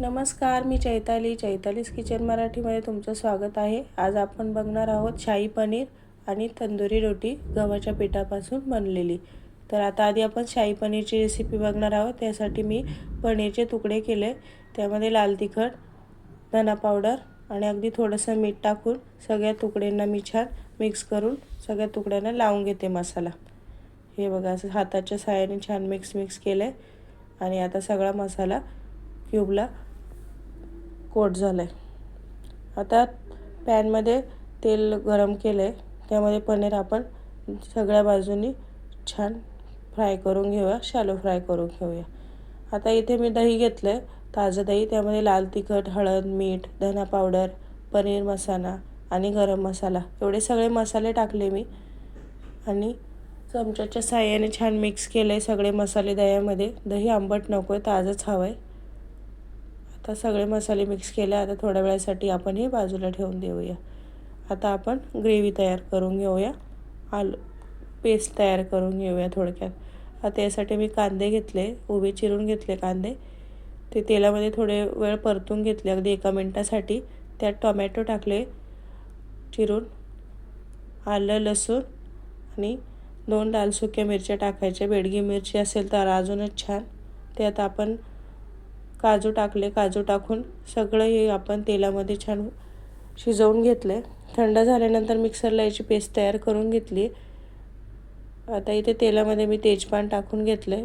नमस्कार मी चैताली. चैतालीस किचन मराठीमध्ये तुमचं स्वागत आहे. आज आपण बघणार आहोत शाही पनीर आणि तंदुरी रोटी गव्हाच्या पिठापासून बनलेली. तर आता आधी आपण शाही पनीरची रेसिपी बघणार आहोत. त्यासाठी मी पनीरचे तुकडे केले. त्यामध्ये लाल तिखट धना पावडर आणि अगदी थोडंसं मीठ टाकून सगळ्या तुकड्यांना मी छान मिक्स करून सगळ्या तुकड्यांना लावून घेते मसाला. हे बघा असं हाताच्या साहाय्याने छान मिक्स मिक्स केलं आहे आणि आता सगळा मसाला क्यूबला कोट झालं आहे आता पॅनमध्ये तेल गरम केलं आहे त्यामध्ये पनीर आपण सगळ्या बाजूनी छान फ्राय करून घेऊया शालो फ्राय करून घेऊया. आता इथे मी दही घेतलं आहे ताजं दही. त्यामध्ये लाल तिखट हळद मीठ धना पावडर पनीर मसाला आणि गरम मसाला. एवढे सगळे मसाले टाकले मी. आणि चमच्याच्या साह्याने छान मिक्स केलं आहे सगळे मसाले दह्यामध्ये. दही आंबट नको आहे ताजंच हवं आहे आता सगळे मसाले मिक्स केले आता थोड्या वेळासाठी आपण हे बाजूला ठेवून देऊया. आता आपण ग्रेव्ही तयार करून घेऊया. आलू पेस्ट तयार करून घेऊया थोडक्यात. आता यासाठी मी कांदे घेतले उभे चिरून घेतले कांदे. ते तेलामध्ये थोडे वेळ परतून घेतले अगदी एका मिनटासाठी. त्यात टोमॅटो टाकले चिरून. आलं लसूण आणि दोन लाल सुक्या मिरच्या टाकायच्या. बेडगी मिरची असेल तर अजूनच छान. ते आता आपण काजू टाकले काजू टाकून सगळं हे आपण तेलामध्ये छान शिजवून घेतले थंड झाल्यानंतर मिक्सरला याची पेस्ट तयार करून घेतली. आता इथे तेलामध्ये मी तेजपान टाकून घेतले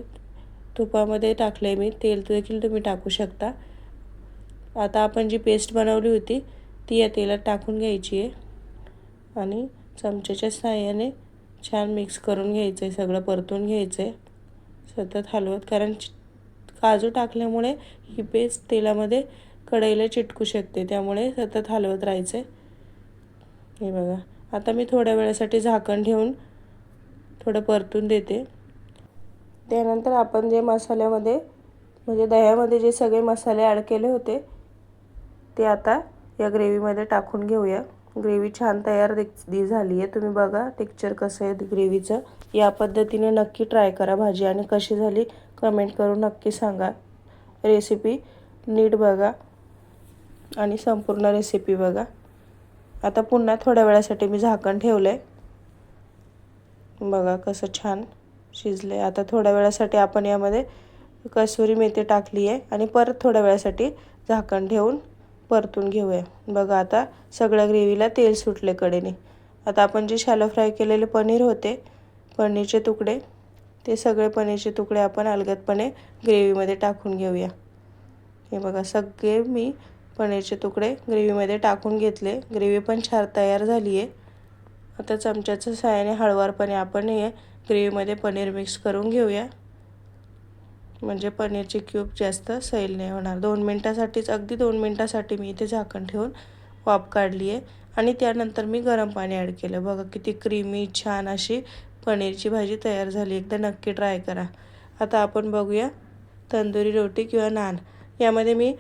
तुपामध्ये टाकले मी. तेल देखील तुम्ही टाकू शकता. आता आपण जी पेस्ट बनवली होती ती या तेलात टाकून घ्यायची आहे. आणि चमच्याच्या साह्याने छान मिक्स करून घ्यायचं आहे सगळं परतून घ्यायचं आहे सतत हलवत कारण काजू टाकल्यामुळे ही पेस्ट तेलामध्ये कढईला चिटकू शकते. त्यामुळे सतत हलवत राहायचं. हे बघा. आता मी थोड्या वेळासाठी झाकण ठेवून थोडं परतून देते. त्यानंतर आपण जे मसाल्यामध्ये म्हणजे दह्यामध्ये जे सगळे मसाले ॲड केले होते ते आता या ग्रेव्हीमध्ये टाकून घेऊया. ग्रेव्ही छान तयार दि झाली आहे तुम्ही बघा टेक्चर कसं आहे ग्रेव्हीचं. या पद्धतीने नक्की ट्राय करा भाजी आणि कशी झाली कमेंट करून नक्की सांगा. रेसिपी नीट बघा आणि संपूर्ण रेसिपी बघा. आता पुन्हा थोड्या वेळासाठी मी झाकण ठेवलं आहे बघा कसं छान शिजलं आहे आता थोड्या वेळासाठी आपण यामध्ये कसुरी मेथी टाकली आहे आणि परत थोड्या वेळासाठी झाकण ठेवून परतून घेऊया. बघा आता सगळ्या ग्रेव्हीला तेल सुटले कडेने. आता आपण जे शॅलो फ्राय केलेले पनीर होते पनीरचे तुकडे ते सगळे पनीरचे तुकडे आपण अलगदपणे ग्रेव्हीमध्ये टाकून घेऊया. हे बघा सगळे मी पनीरचे तुकडे ग्रेव्हीमध्ये टाकून घेतले. ग्रेव्ही पण छान तयार झाली आहे आता चमच्याच्या साहाय्याने हळवारपणे आपण हे ग्रेव्हीमध्ये पनीर मिक्स करून घेऊया. म्हणजे पनीरची क्यूब जास्त सैल नाही होणार. दोन मिनटासाठीच अगदी दोन मिनटासाठी मी इथे झाकण ठेवून वाफ काढली आहे आणि त्यानंतर मी गरम पाणी ॲड केलं. बघा किती क्रीमी छान अशी पनीरची भाजी तयार झाली. एकदा नक्की ट्राय करा. आता आपण बघूया तंदुरी रोटी किंवा नान. यामध्ये मी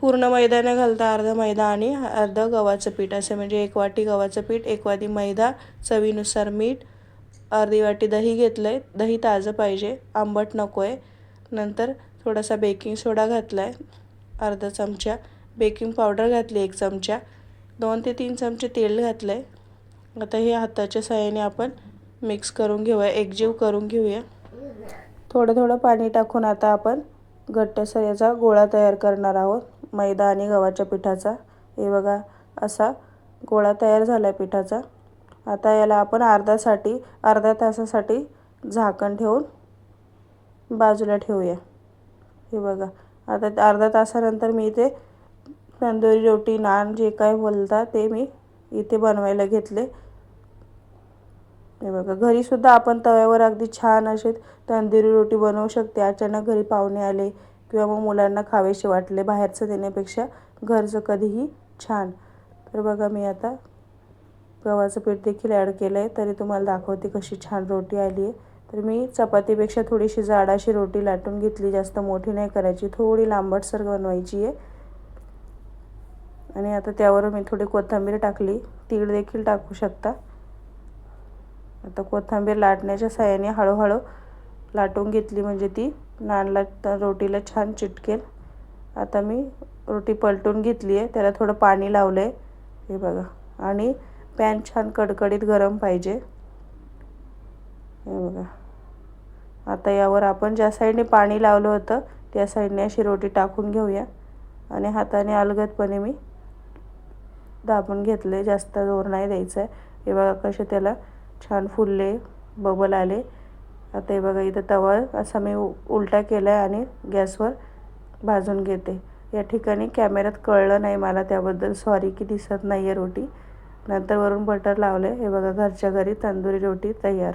पूर्ण मैदा न घालता अर्धा मैदा आणि अर्धं गव्हाचं पीठ. असं म्हणजे एक वाटी गव्हाचं पीठ एक वाटी मैदा चवीनुसार मीठ अर्धी वाटी दही घेतलं आहे दही ताजं पाहिजे. आंबट नको आहे नंतर थोडासा बेकिंग सोडा घातला आहे अर्धा चमचा बेकिंग पावडर घातली एक चमचा. दोन ते तीन चमचे तेल घातलं आहे आता हे हाताच्या साह्याने आपण मिक्स करून घेऊया एकजीव करून घेऊया. थोडं थोडं पाणी टाकून आता आपण घट्टसर याचा गोळा तयार करणार आहोत मैदा आणि गव्हाच्या पिठाचा. हे बघा असा गोळा तयार झाला आहे पिठाचा. आता याला आपण अर्ध्यासाठी अर्ध्या तासासाठी झाकण ठेवून बाजूला ठेवूया. हे बघा. आता अर्धा तासानंतर मी इथे तंदुरी रोटी नान जे काय बोलता ते मी इथे बनवायला घेतले. हे बघा. घरीसुद्धा आपण तव्यावर अगदी छान असे तंदुरी रोटी बनवू शकते. अचानक घरी पाहुणे आले किंवा मग मुलांना खावेसे वाटले बाहेरचं देण्यापेक्षा घरचं कधीही छान. तर बघा मी आता गव्हाचं पीठ देखील ॲड केलं आहे तरी तुम्हाला दाखवते कशी छान रोटी आली आहे तर मी चपातीपेक्षा थोडीशी जाड अशी रोटी लाटून घेतली. जास्त मोठी नाही करायची. थोडी लांबटसर बनवायची आहे. आणि आता त्यावर मी थोडी कोथिंबीर टाकली. तीळ देखील टाकू शकता. आता कोथिंबीर लाटण्याच्या साह्याने हळूहळू लाटून घेतली म्हणजे ती नानला रोटीला छान चिटकेल. आता मी रोटी पलटून घेतली आहे. त्याला थोडं पाणी लावलं आहे हे बघा. आणि पॅन छान कडकडीत गरम पाहिजे. हे बघा. आता यावर आपण ज्या साईडने पाणी लावलं होतं त्या साईडने अशी रोटी टाकून घेऊया. आणि हाताने अलगदपणे मी दाबून घेतले जास्त जोर नाही द्यायचा आहे हे बघा कसे त्याला छान फुलले बबल आले. आता हे बघा इथं तवा असा मी उलटा केला आहे आणि गॅसवर भाजून घेते. या ठिकाणी कॅमेऱ्यात कळलं नाही मला त्याबद्दल. सॉरी की दिसत नाही आहे रोटी. नंतर वरून बटर लावले हे बघा घरच्या घरी तंदुरी रोटी तयार.